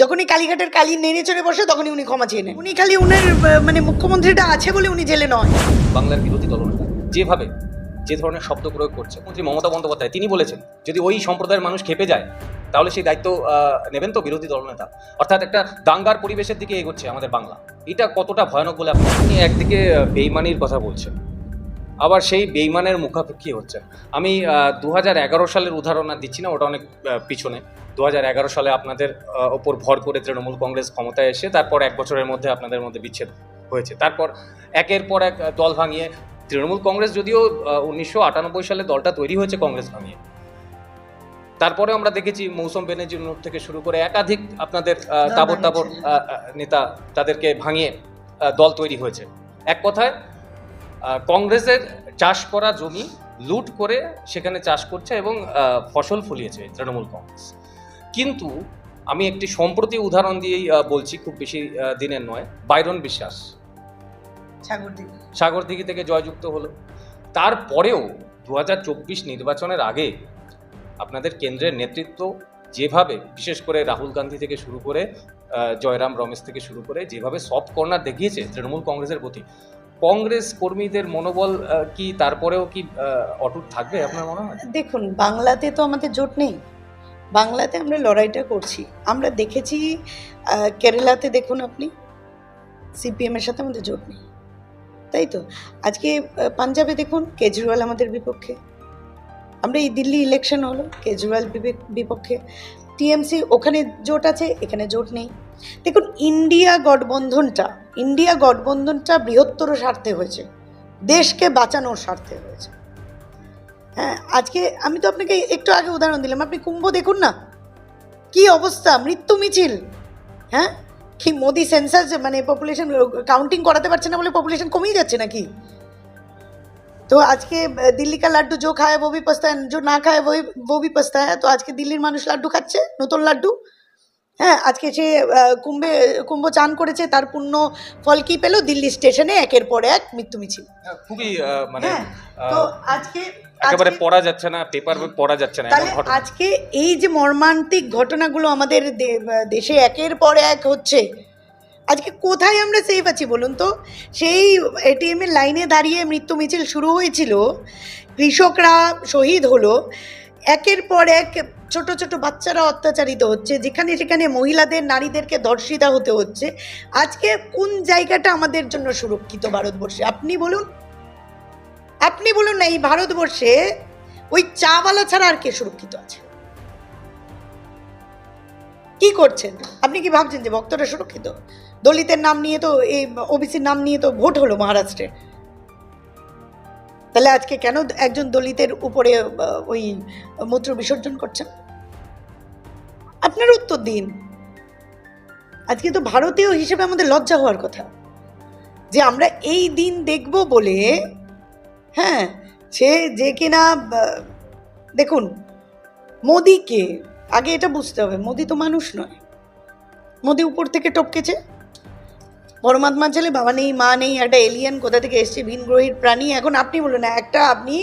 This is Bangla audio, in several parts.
যখনই কালীঘাটের কালী নেড়ে চড়ে বসে, তখনই উনি ক্ষমা চেয়ে নেন। উনি খালি উনার মানে মুখ্যমন্ত্রীটা আছে বলে উনি জেলে নয়। বাংলার বিরোধী দলনেতা যেভাবে যে ধরনের শব্দ প্রয়োগ করছে মন্ত্রী মমতা বন্দ্যোপাধ্যায়, তিনি বলেছেন, যদি ওই সম্প্রদায়ের মানুষ খেপে যায়, তাহলে সেই দায়িত্ব নেবেন তো বিরোধী দলনেতা। অর্থাৎ একটা দাঙ্গার পরিবেশের দিকে এগোচ্ছে আমাদের বাংলা। এটা কতটা ভয়ানক বলে আপনি একদিকে বেইমানির কথা বলছেন আবার সেই বেইমানের মুখাপেক্ষি হচ্ছে। আমি দু এগারো সালের উদাহরণ দিচ্ছি না ওটা অনেক পিছনে। দু এগারো সালে আপনাদের ওপর ভর করে তৃণমূল কংগ্রেস ক্ষমতায় এসে তারপর এক বছরের মধ্যে আপনাদের মধ্যে বিচ্ছেদ হয়েছে। তারপর একের পর এক দল ভাঙিয়ে তৃণমূল কংগ্রেস যদিও উনিশশো আটানব্বই সালে দলটা তৈরি হয়েছে কংগ্রেস ভাঙিয়ে। তারপরে আমরা দেখেছি মৌসুম বেনার্জির নোট থেকে শুরু করে একাধিক আপনাদের তাবর তাবর নেতা তাদেরকে ভাঙিয়ে দল তৈরি হয়েছে। এক কথায় কংগ্রেসের চাষ করা জমি লুট করে সেখানে চাষ করছে এবং ফসল ফলিয়েছে তৃণমূল কংগ্রেস। কিন্তু আমি একটি সম্প্রতি উদাহরণ দিয়েই বলছি খুব বেশি দিনের নয় বাইরন বিশ্বাস। সাগরদিঘি। থেকে জয়যুক্ত হলো। তারপরেও দু হাজার চব্বিশ নির্বাচনের আগে আপনাদের কেন্দ্রের নেতৃত্ব যেভাবে বিশেষ করে রাহুল গান্ধী থেকে শুরু করে জয়রাম রমেশ থেকে শুরু করে যেভাবে সফট কর্নার দেখিয়েছে তৃণমূল কংগ্রেসের প্রতি কংগ্রেস কর্মীদের মনোবল কি তারপরেও কি অটুট থাকবে আপনার মনে হয়? দেখুন, বাংলাতে তো আমাদের জোট নেই। বাংলাতে আমরা লড়াইটা করছি। আমরা দেখেছি কেরালাতে দেখুন আপনি, সিপিএমের সাথে আমাদের জোট নেই। তাই তো? আজকে পাঞ্জাবে দেখুন, কেজরিওয়াল আমাদের বিপক্ষে। আমরা এই দিল্লি ইলেকশন হলো, কেজরিওয়াল বিপক্ষে। টিএমসি ওখানে জোট আছে, এখানে জোট নেই। দেখুন, ইন্ডিয়া গঠবন্ধনটা ইন্ডিয়া গঠবন্ধনটা বৃহত্তর স্বার্থে হয়েছে। দেশকে বাঁচানোর স্বার্থে হয়েছে। হ্যাঁ আজকে আমি তো আপনাকে একটু আগে উদাহরণ দিলাম। আপনি কুম্ভ দেখুন না? কি অবস্থা? মৃত্যু মিছিল। হ্যাঁ? কি মোদি সেন্সাস মানে পপুলেশন কাউন্টিং করাতে পারছে না বলে পপুলেশন কমেই যাচ্ছে নাকি? তো আজকে দিল্লি কা লাড্ডু জো খায়, ববি পস্তায় জো না খায় বই ববি পস্তায় তো আজকে দিল্লির মানুষ লাড্ডু খাচ্ছে, নতুন লাড্ডু। হ্যাঁ আজকে সে কুম্ভে কুম্ভ চান করেছে তার পুণ্য ফল কি পেল? দিল্লি স্টেশনে একের পর এক মৃত্যু মিছিল। খুবই মানে হ্যাঁ তো আজকে একেবারে আজকে- পড়া যাচ্ছে না পেপার পড়া যাচ্ছে না তাহলে আজকে এই যে মর্মান্তিক ঘটনাগুলো আমাদের দেশে একের পর এক হচ্ছে আজকে কোথায় আমরা সেফ আছি বলুন তো? সেই এটিএম এর লাইনে দাঁড়িয়ে মৃত্যু মিছিল শুরু হয়েছিল কৃষকরা শহীদ হলো একের পর এক ছোট ছোট বাচ্চারা অত্যাচারিত হচ্ছে, যেখানে সেখানে মহিলাদের, নারীদেরকে ধর্ষিতা হতে হচ্ছে। আজকে কোন জায়গাটা আমাদের জন্য সুরক্ষিত ভারতবর্ষে? আপনি বলুন। আপনি বলুন না, এই ভারতবর্ষে ওই চাওয়ালা ছাড়া আর কে সুরক্ষিত আছে? কি করছেন? আপনি কি ভাবছেন যে ভক্তরা সুরক্ষিত? দলিতের নাম নিয়ে তো, এই ওবিসির নাম নিয়ে তো ভোট হলো মহারাষ্ট্রে। তাহলে আজকে কেন একজন দলিতের উপরে ওই মূত্র বিসর্জন করছেন? আপনার উত্তর দিন। আজকে তো ভারতীয় হিসেবে আমাদের লজ্জা হওয়ার কথা। যে আমরা এই দিন দেখব বলে হ্যাঁ সে যে কিনা দেখুন, মোদিকে, আগে এটা বুঝতে হবে, মোদি তো মানুষ নয়। মোদি উপর থেকে টপকেছে। পরমাত্মা ছেলে? বাবা নেই, মা নেই, একটা এলিয়েন কোথা থেকে এসছে? ভিন গ্রহীর প্রাণী। এখন আপনি বলুন না, একটা আপনি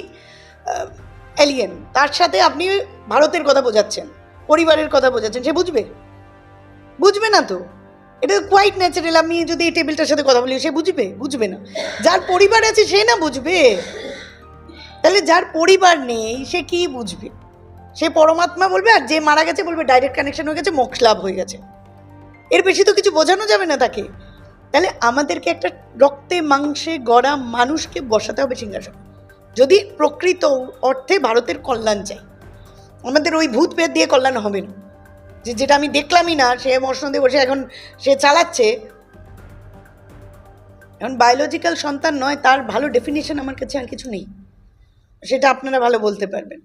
এলিয়েন তার সাথে আপনি ভারতের কথা বোঝাচ্ছেন, পরিবারের কথা বোঝাচ্ছেন, সে বুঝবে? বুঝবে না তো? এটা কোয়াইট ন্যাচারাল আমি যদি এই টেবিলটার সাথে কথা বলি, সে বুঝবে? বুঝবে না। যার পরিবার আছে, সে না বুঝবে? তাহলে যার পরিবার নেই, সে কি বুঝবে? সে পরমাত্মা বলবে, আর যে মারা গেছে বলবে ডাইরেক্ট কানেকশন হয়ে গেছে, মোক্ষ লাভ হয়ে গেছে। এর বেশি তো কিছু বোঝানো যাবে না তাকে। তাহলে আমাদেরকে একটা রক্তে মাংসে গড়া মানুষকে বসাতে হবে সিংহাসন। যদি প্রকৃত অর্থে ভারতের কল্যাণ চাই, আমাদের ওই ভূত পেট দিয়ে কল্যাণ হবে না। যে যেটা আমি দেখলামই না, সে মসনদে বসে এখন সে চালাচ্ছে। এখন বায়োলজিক্যাল সন্তান নয়, তার ভালো ডেফিনেশন আমার কাছে আর কিছু নেই। সেটা আপনারা ভালো বলতে পারবেন।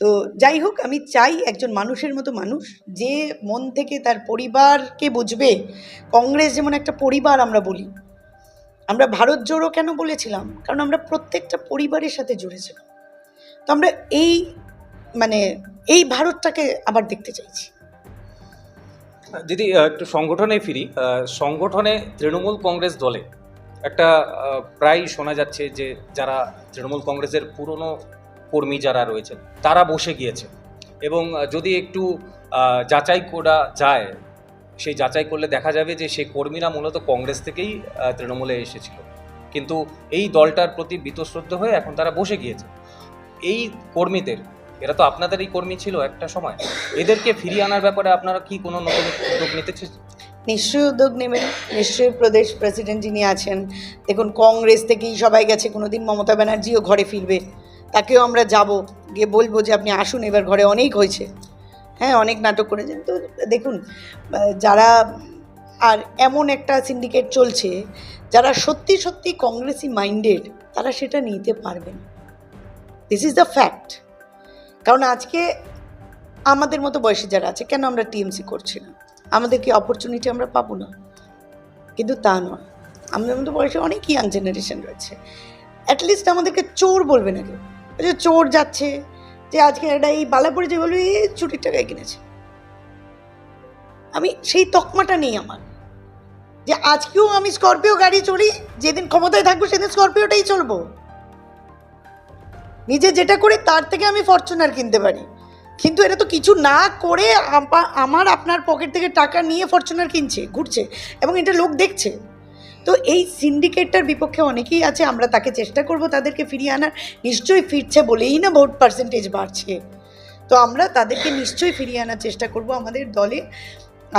তো যাই হোক, আমি চাই একজন মানুষের মতো মানুষ যে মন থেকে তার পরিবারকে বুঝবে। কংগ্রেস যেমন একটা পরিবার আমরা বলি। আমরা ভারত জোড়ো কেন বলেছিলাম? কারণ আমরা প্রত্যেকটা পরিবারের সাথে জুড়েছিলাম। তো আমরা এই মানে এই ভারতটাকে আবার দেখতে চাইছি। যদি একটু সংগঠনে ফিরি। সংগঠনে তৃণমূল কংগ্রেস দলে একটা প্রায় শোনা যাচ্ছে যে যারা তৃণমূল কংগ্রেসের পুরনো কর্মী যারা রয়েছেন, তারা বসে গিয়েছে এবং যদি একটু যাচাই করা যায়, সেই যাচাই করলে দেখা যাবে যে সেই কর্মীরা মূলত কংগ্রেস থেকেই তৃণমূলে এসেছিল। কিন্তু এই দলটার প্রতি বীতশ্রদ্ধ হয়ে এখন তারা বসে গিয়েছে এই কর্মীদের, এরা তো আপনাদেরই কর্মী ছিল একটা সময়, এদেরকে ফিরিয়ে আনার ব্যাপারে আপনারা কি কোনো নতুন উদ্যোগ নিতে নিশ্চয়ই উদ্যোগ নেবেন। নিশ্চয়ই প্রদেশ প্রেসিডেন্ট যিনি আছেন, দেখুন কংগ্রেস থেকেই সবাই গেছে, কোনোদিন মমতা ব্যানার্জিও ঘরে ফিরবে। তাকেও আমরা যাব, গিয়ে বলব যে আপনি আসুন, এবার ঘরে অনেক হয়েছে। হ্যাঁ অনেক নাটক করেছেন। তো দেখুন যারা, আর এমন একটা সিন্ডিকেট চলছে, যারা সত্যি সত্যি কংগ্রেসি মাইন্ডেড তারা সেটা নিতে পারবে না। দিস ইজ দ্য ফ্যাক্ট কারণ আজকে আমাদের মতো বয়সী যারা আছে, কেন আমরা টিএমসি করছি না? আমাদের কি অপরচুনিটি আমরা পাবো না? কিন্তু তা নয়। আমাদের মতো বয়সে অনেক ইয়াং জেনারেশন রয়েছে। অ্যাটলিস্ট আমাদেরকে চোর বলবে না কেউ। যে চোর যাচ্ছে, যে আজকে একটা এই বালাপুরে যে বলবে, এই চুরির টাকায় কিনেছে। আমি সেই তকমাটা নেই আমার। যে আজকেও আমি স্করপিও গাড়ি চড়ি, যেদিন ক্ষমতায় থাকব সেদিন স্করপিওটাই চলবো। নিজে যেটা করি, তার থেকে আমি ফরচুনার কিনতে পারি। কিন্তু এটা তো কিছু না করে আমার আপনার পকেট থেকে টাকা নিয়ে ফরচুনার কিনছে, ঘুরছে, এবং এটা লোক দেখছে। তো এই সিন্ডিকেটটার বিপক্ষে অনেকেই আছে, আমরা তাকে চেষ্টা করব তাদেরকে ফিরিয়ে আনার। নিশ্চয়ই ফিরছে বলেই না ভোট পার্সেন্টেজ বাড়ছে। তো আমরা তাদেরকে নিশ্চয়ই ফিরিয়ে আনার চেষ্টা করব আমাদের দলে।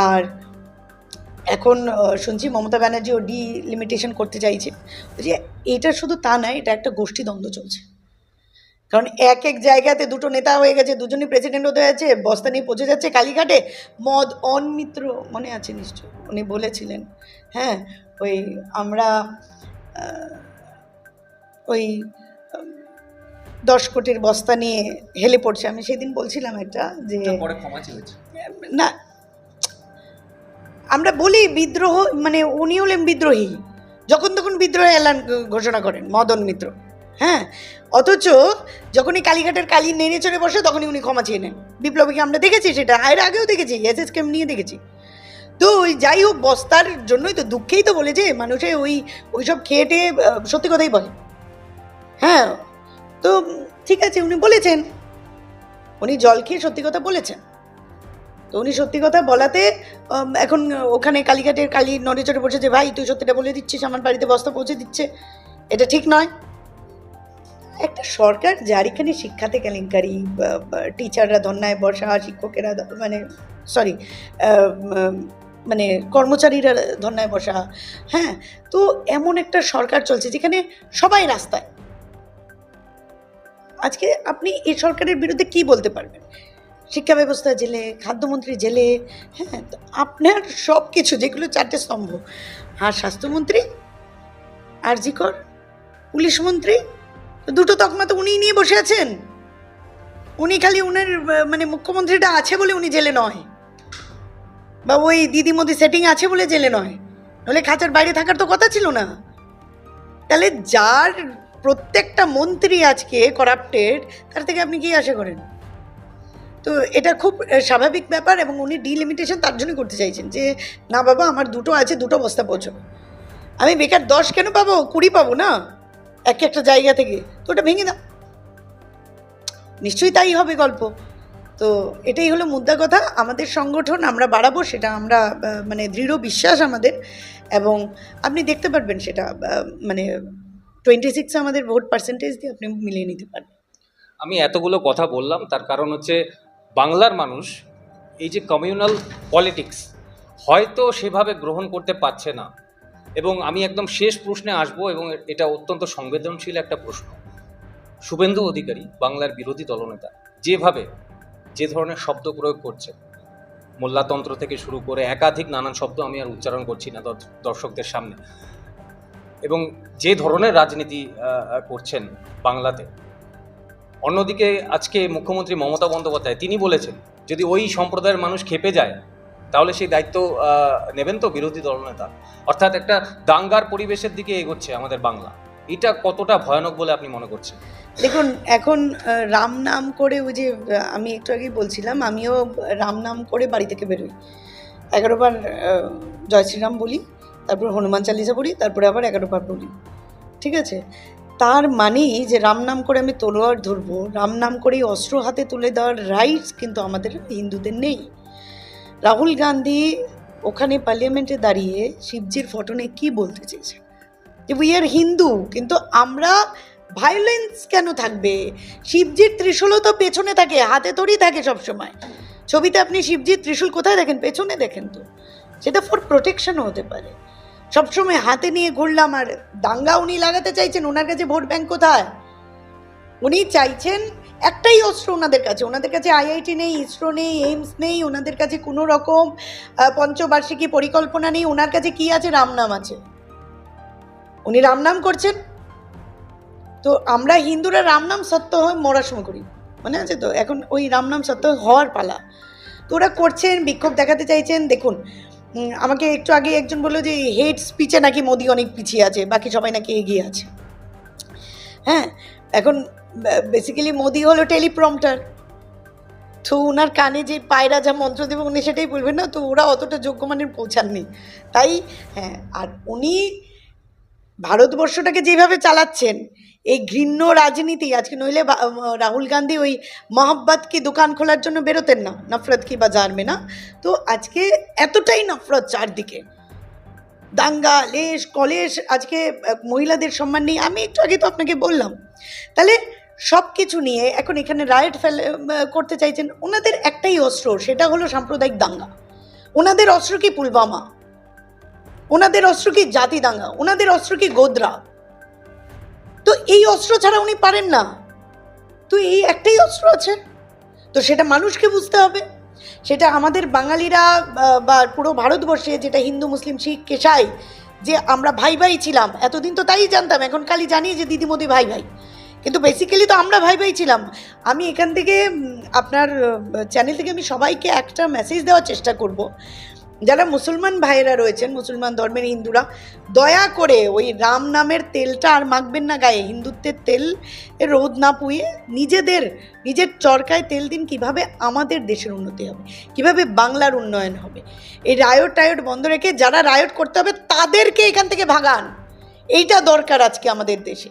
আর এখন শুনছি মমতা ব্যানার্জিও ডিলিমিটেশন করতে চাইছে। যে এটা শুধু তা নয় এটা একটা গোষ্ঠী দ্বন্দ্ব চলছে। কারণ এক এক জায়গাতে দুটো নেতা হয়ে গেছে, দুজনই প্রেসিডেন্ট হতে যাচ্ছে বস্তা নিয়ে পৌঁছে যাচ্ছে কালীঘাটে। মদ অনমিত্র মনে আছে নিশ্চয় উনি বলেছিলেন। হ্যাঁ ওই আমরা ওই দশ কোটির বস্তা নিয়ে হেলে পড়ছে। আমি সেদিন বলছিলাম একটা যে না আমরা বলি বিদ্রোহ মানে উনি হলেন বিদ্রোহী। যখন তখন বিদ্রোহ এলান ঘোষণা করেন মদন মিত্র। হ্যাঁ অথচ যখনই কালীঘাটের কালী নেড়ে চড়ে বসে তখনই উনি ক্ষমা চেয়ে নেন। বিপ্লবীকে আমরা দেখেছি সেটা এর আগেও দেখেছি এস এস কেম নিয়ে দেখেছি। তো ওই যাই হোক, বস্তার জন্যই তো দুঃখেই তো বলেছে মানুষে ওই ওইসব খেয়ে টেয়ে সত্যি কথাই বলে। হ্যাঁ তো ঠিক আছে, উনি বলেছেন। উনি জল খেয়ে সত্যি কথা বলেছেন। তো উনি সত্যি কথা বলাতে এখন ওখানে কালীঘাটের কালী নড়ে চড়ে বসে যে, ভাই, তুই সত্যিটা বলে দিচ্ছিস, আমার বাড়িতে বস্তা পৌঁছে দিচ্ছে। এটা ঠিক নয়। একটা সরকার যার এখানে শিক্ষাতে কেলেঙ্কারি টিচাররা ধন্যায় বসা, শিক্ষকেরা মানে সরি মানে কর্মচারীরা ধন্যায় বসা হ্যাঁ? তো এমন একটা সরকার চলছে যেখানে সবাই রাস্তায়। আজকে আপনি এই সরকারের বিরুদ্ধে কি বলতে পারবেন? শিক্ষা ব্যবস্থা জেলে, খাদ্যমন্ত্রী জেলে হ্যাঁ? আপনার সব কিছু যেগুলো চারটে স্তম্ভ, আর স্বাস্থ্যমন্ত্রী আরজিকর পুলিশ মন্ত্রী দুটো তকমা তো উনিই নিয়ে বসে আছেন। উনি খালি উনার মানে মুখ্যমন্ত্রীটা আছে বলে উনি জেলে নয়। বা ওই দিদি মোদি সেটিং আছে বলে জেলে নয়। নাহলে খাঁচার বাইরে থাকার তো কথা ছিল না। তাহলে যার প্রত্যেকটা মন্ত্রী আজকে করাপ্টেড তার থেকে আপনি কি আশা করেন? তো এটা খুব স্বাভাবিক ব্যাপার এবং উনি ডিলিমিটেশন তার জন্য করতে চাইছেন যে, না বাবা, আমার দুটো আছে, দুটো বস্তা পৌঁছবে আমি বেকার দশ কেন পাবো? কুড়ি পাবো না? এক একটা জায়গা থেকে। তো ওটা ভেঙে দাও। নিশ্চয়ই তাই হবে গল্প। তো এটাই হলো মুদ্রা কথা। আমাদের সংগঠন আমরা বাড়াবো, সেটা আমরা মানে দৃঢ় বিশ্বাস আমাদের। এবং আপনি দেখতে পারবেন সেটা মানে টোয়েন্টি সিক্স আমাদের ভোট পার্সেন্টেজ দিয়ে আপনি মিলিয়ে নিতে পারবেন। আমি এতগুলো কথা বললাম, তার কারণ হচ্ছে বাংলার মানুষ, এই যে কমিউনাল পলিটিক্স হয়তো সেভাবে গ্রহণ করতে পারছে না। এবং আমি একদম শেষ প্রশ্নে আসব, এবং এটা অত্যন্ত সংবেদনশীল একটা প্রশ্ন। শুভেন্দু অধিকারী, বাংলার বিরোধী দলনেতা, যেভাবে যে ধরনের শব্দ প্রয়োগ করছে। মোল্লাতন্ত্র থেকে শুরু করে একাধিক নানান শব্দ আমি আর উচ্চারণ করছি না দর্শ- দর্শকদের সামনে। এবং যে ধরনের রাজনীতি করছেন বাংলাতে। অন্যদিকে আজকে মুখ্যমন্ত্রী মমতা বন্দ্যোপাধ্যায়, তিনি বলেছেন, যদি ওই সম্প্রদায়ের মানুষ খেপে যায়, তাহলে সেই দায়িত্ব নেবেন তো বিরোধী দলনেতা অর্থাৎ একটা দাঙ্গার পরিবেশের দিকে এগোচ্ছে আমাদের বাংলা। এটা কতটা ভয়ানক বলে আপনি মনে করছেন? দেখুন, এখন রাম নাম করে ওই যে আমি একটু আগেই বলছিলাম, আমিও রাম নাম করে বাড়ি থেকে বেরোই। এগারোবার জয় শ্রীরাম বলি, তারপর হনুমান চালিসা পড়ি, তারপরে আবার এগারোবার বলি। ঠিক আছে? তার মানেই যে রাম নাম করে আমি তলোয়ার ধরবো, রাম নাম করেই অস্ত্র হাতে তুলে দেওয়ার রাইটস কিন্তু আমাদের হিন্দুদের নেই। রাহুল গান্ধী ওখানে পার্লামেন্টে দাঁড়িয়ে শিবজির ফটনে কী বলতে চেয়েছে যে উই আর হিন্দু, কিন্তু আমরা ভায়োলেন্স কেন থাকবে? শিবজির ত্রিশূলও তো পেছনে থাকে, হাতে তোরই থাকে সবসময়। ছবিতে আপনি শিবজির ত্রিশূল কোথায় দেখেন? পেছনে দেখেন তো। সেটা ফর প্রোটেকশনও হতে পারে। সবসময় হাতে নিয়ে ঘুরলাম, আর দাঙ্গা উনি লাগাতে চাইছেন, ওনার কাছে ভোট ব্যাংক কোথায়? উনি চাইছেন একটাই অস্ত্র ওনাদের কাছে। ওনাদের কাছে আইআইটি নেই, ইসরো নেই, এইমস নেই, ওনাদের কাছে কোনো রকম পঞ্চবার্ষিকী পরিকল্পনা নেই। ওনার কাছে কি আছে? রামনাম আছে। উনি রামনাম করছেন। তো আমরা হিন্দুরা রামনাম সত্য হয়ে মরার সময় করি, মনে আছে তো? এখন ওই রামনাম সত্য হওয়ার পালা। তো ওরা করছেন, বিক্ষোভ দেখাতে চাইছেন, দেখুন আমাকে একটু আগে একজন বলল যে হেড স্পিচে নাকি মোদি অনেক পিছিয়ে আছে, বাকি সবাই নাকি এগিয়ে আছে। হ্যাঁ এখন বেসিক্যালি মোদি হলো টেলিপ্রম্পটার তো ওনার কানে যে পায়রা যা মন্ত্র দেবে, উনি সেটাই বলবেন না, তো ওরা অতটা যোগ্য মানের পৌঁছাননি। তাই হ্যাঁ আর উনি ভারতবর্ষটাকে যেভাবে চালাচ্ছেন, এই ঘৃণ্য রাজনীতি, আজকে নইলে রাহুল গান্ধী ওই মোহাব্বত কি দোকান খোলার জন্য বেরোতেন না, নফরত কি বাজার মে না? তো আজকে এতটাই নফরত চারদিকে। দাঙ্গা, লেশ, কলেশ, আজকে মহিলাদের সম্মান নেই আমি একটু আগে তো আপনাকে বললাম। তাহলে সব কিছু নিয়ে এখন এখানে রায়ট ফেলে করতে চাইছেন, ওনাদের একটাই অস্ত্র, সেটা হলো সাম্প্রদায়িক দাঙ্গা। ওনাদের অস্ত্র কি পুলবামা ওনাদের অস্ত্র কি জাতি দাঙ্গা? ওনাদের অস্ত্র কি গোদরা? তো এই অস্ত্র ছাড়া উনি পারেন না। তো এই একটাই অস্ত্র আছে। তো সেটা মানুষকে বুঝতে হবে। সেটা আমাদের বাঙালিরা, বা- পুরো ভারতবর্ষে যেটা হিন্দু, মুসলিম, শিখ, কেশাই, যে আমরা ভাই ভাই ছিলাম, এতদিন তো তাই জানতাম, এখন খালি জানি যে দিদি মোদি ভাই ভাই। কিন্তু বেসিক্যালি তো আমরা ভাই ভাই ছিলাম। আমি এখান থেকে আপনার চ্যানেল থেকে আমি সবাইকে একটা মেসেজ দেওয়ার চেষ্টা করব। যারা মুসলমান ভাইয়েরা রয়েছেন, মুসলমান ধর্মের হিন্দুরা, দয়া করে ওই রাম নামের তেলটা আর মাখবেন না গায়ে। হিন্দুত্বের তেল রোদ না পুয়ে নিজেদের, নিজের চরকায় তেল দিন কীভাবে আমাদের দেশের উন্নতি হবে, কীভাবে বাংলার উন্নয়ন হবে। এই রায়ট টায়ট বন্ধ রেখে যারা রায়ট করতে হবে, তাদেরকে এখান থেকে ভাগান। এইটা দরকার আজকে আমাদের দেশে।